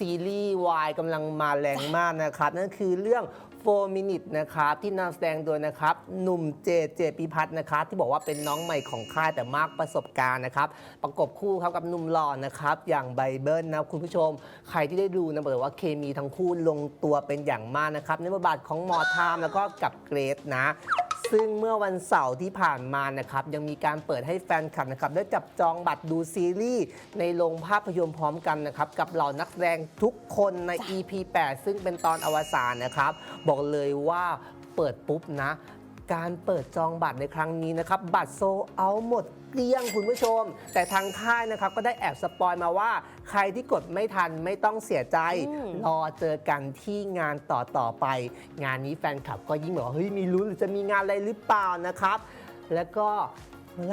ซีรีส์วายกำลังมาแรงมากนะครับ นั่นคือเรื่อง 4 Minute นะครับ ที่นำแสดงโดยนะครับ หนุ่มเจเจพิพัฒน์นะครับ ที่บอกว่าเป็นน้องใหม่ของค่ายแต่มากประสบการณ์นะครับ ประกบคู่ครับกับหนุ่มหล่อนะครับ อย่างไบเบิลนะคุณผู้ชม ใครที่ได้ดูนะบอกเลยว่าเคมีทั้งคู่ลงตัวเป็นอย่างมากนะครับ ในบทบาทของหมอทามแล้วก็กับเกรซนะ ซึ่งเมื่อวันเสาร์ที่ผ่านมานะครับยังมีการเปิดให้แฟนคลับนะครับได้จับจองบัตรดูซีรีส์ในโรงภาพยนตร์พร้อมกันนะครับกับเหล่านักแสดงทุกคนใน EP 8 ซึ่งเป็นตอนอวสานนะครับ บอกเลยว่าเปิดปุ๊บนะ การเปิดจองบัตรในครั้งนี้นะครับบัตรโซเอาหมดเกลี้ยงคุณผู้ชม แต่ทางค่ายนะครับก็ได้แอบสปอยมาว่า ใครที่กดไม่ทันไม่ต้องเสียใจอืมรอเจอกันที่งานต่อต่อๆไป งานนี้แฟนคลับก็ยิ่งแบบว่าเฮ้ยมีลุ้นหรือจะมีงานอะไรหรือเปล่านะครับ แล้วก็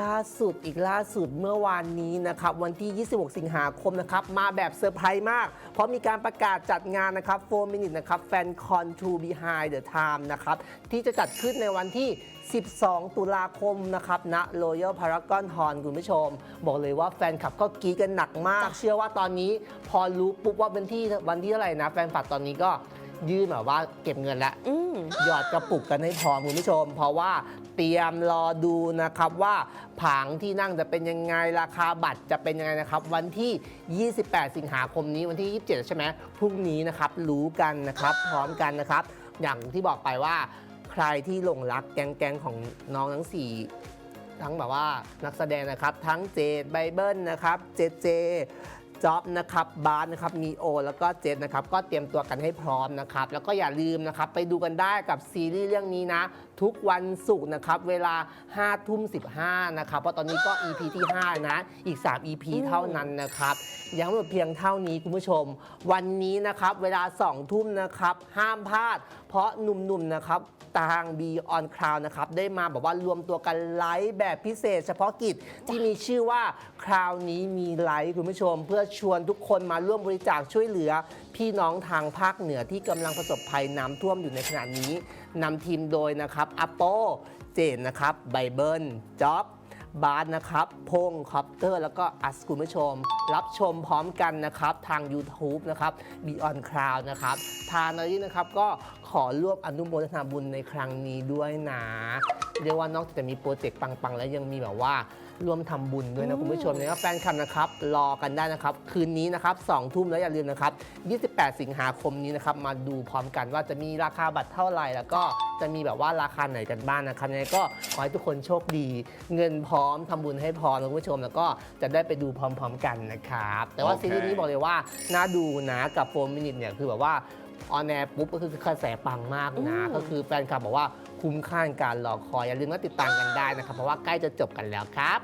ล่าสุดอีกล่าสุดเมื่อวานนี้นะครับวันที่ 26 สิงหาคมนะครับมาแบบเซอร์ไพรส์มาก เพราะมีการประกาศจัดงานนะครับ4 Minute นะครับ Fan Con to Behind the Time นะครับที่จะจัดขึ้นในวันที่ 12 ตุลาคมนะครับณ Royal Paragon Hall คุณผู้ชม บอกเลยว่าแฟนคลับก็กรีดกันหนักมาก เชื่อว่าตอนนี้พอรู้ปุ๊บว่าวันที่วันที่เท่าไหร่นะแฟนคลับตอนนี้ก็ยื่นแบบว่าเก็บเงินแล้วอืมหยอดกระปุกกันให้พร้อมคุณผู้ชม เพราะว่า เตรียมรอดูนะครับว่าผังที่นั่งจะเป็นยังไงราคาบัตรจะเป็นยังไงนะครับ วันที่ 28 สิงหาคมนี้วันที่ 27 ใช่ไหมพรุ่งนี้นะครับรู้กันนะครับ พร้อมกันนะครับ อย่างที่บอกไปว่า ใครที่หลงรักแก๊งๆของน้องทั้ง4ทั้งแบบว่านักแสดงนะครับ ทั้งเจดไบเบิลนะครับเจเจ จ็อบนะครับบาร์นะครับมีโอแล้วก็เจดนะครับก็เตรียมตัวกันให้พร้อมนะครับ แล้วก็อย่าลืมนะครับไปดูกันได้กับซีรีส์เรื่องนี้นะ ทุกวันศุกร์นะครับเวลา5ทุ่ม15นะครับเพราะตอนนี้ก็ EP ที่ 5 นะ อีก 3 EP เท่านั้นนะครับ ยังไม่หมดเพียงเท่านี้คุณผู้ชม วันนี้นะครับเวลา 2 ทุ่มนะครับห้ามพลาด เพราะหนุ่มๆนะครับทาง Beyond Cloud นะครับได้มาแบบว่ารวมตัวกันไลฟ์แบบพิเศษ เฉพาะกิจที่มีชื่อว่าคราวนี้มีไลฟ์คุณผู้ชมเพื่อชวนทุกคนมาร่วมบริจาคช่วยเหลือ พี่น้องทางภาคเหนือที่กำลังประสบภัยน้ำท่วมอยู่ในขณะนี้นำทีมโดยนะครับอโปเจนนะครับไบเบิลจ็อบบาสนะครับ พงคอปเตอร์ แล้วก็อัสคุณผู้ชม รับชมพร้อมกันนะครับ ทาง YouTube นะครับ Beyond Cloud นะครับ ทางนี้นะครับก็ขอร่วมอนุโมทนาบุญในครั้งนี้ด้วยนะ เรียกว่านอกจากจะมีโปรเจกต์ปังๆ แล้วยังมีแบบว่าร่วมทำบุญด้วยนะคุณผู้ชมนะครับแฟนคลับนะครับรอกันได้นะครับ คืนนี้นะครับ2ทุ่มแล้วอย่าลืมนะครับ 28 สิงหาคมนี้นะครับมาดูพร้อมกันว่าจะมีราคาบัตรเท่าไหร่ แล้วก็จะมีแบบว่าราคาไหนกันบ้างนะครับยังไงก็ขอให้ทุกคนโชคดี เงินพร้อมทำบุญให้พร้อมนะคุณผู้ชม แล้วก็จะได้ไปดูพร้อม ๆ กันนะครับแต่ว่าโอเคซีรีส์นี้บอกเลยว่าน่าดูนะกับโฟมมินิทเนี่ยคือแบบว่า ออนแอร์ปุ๊บก็คือกระแสปังมากนะอืมก็คือแฟนคลับบอกว่าคุ้มค่าในการรอคอยอย่าลืมว่าติดตามกันได้นะครับ เพราะว่าใกล้จะจบกันแล้วครับ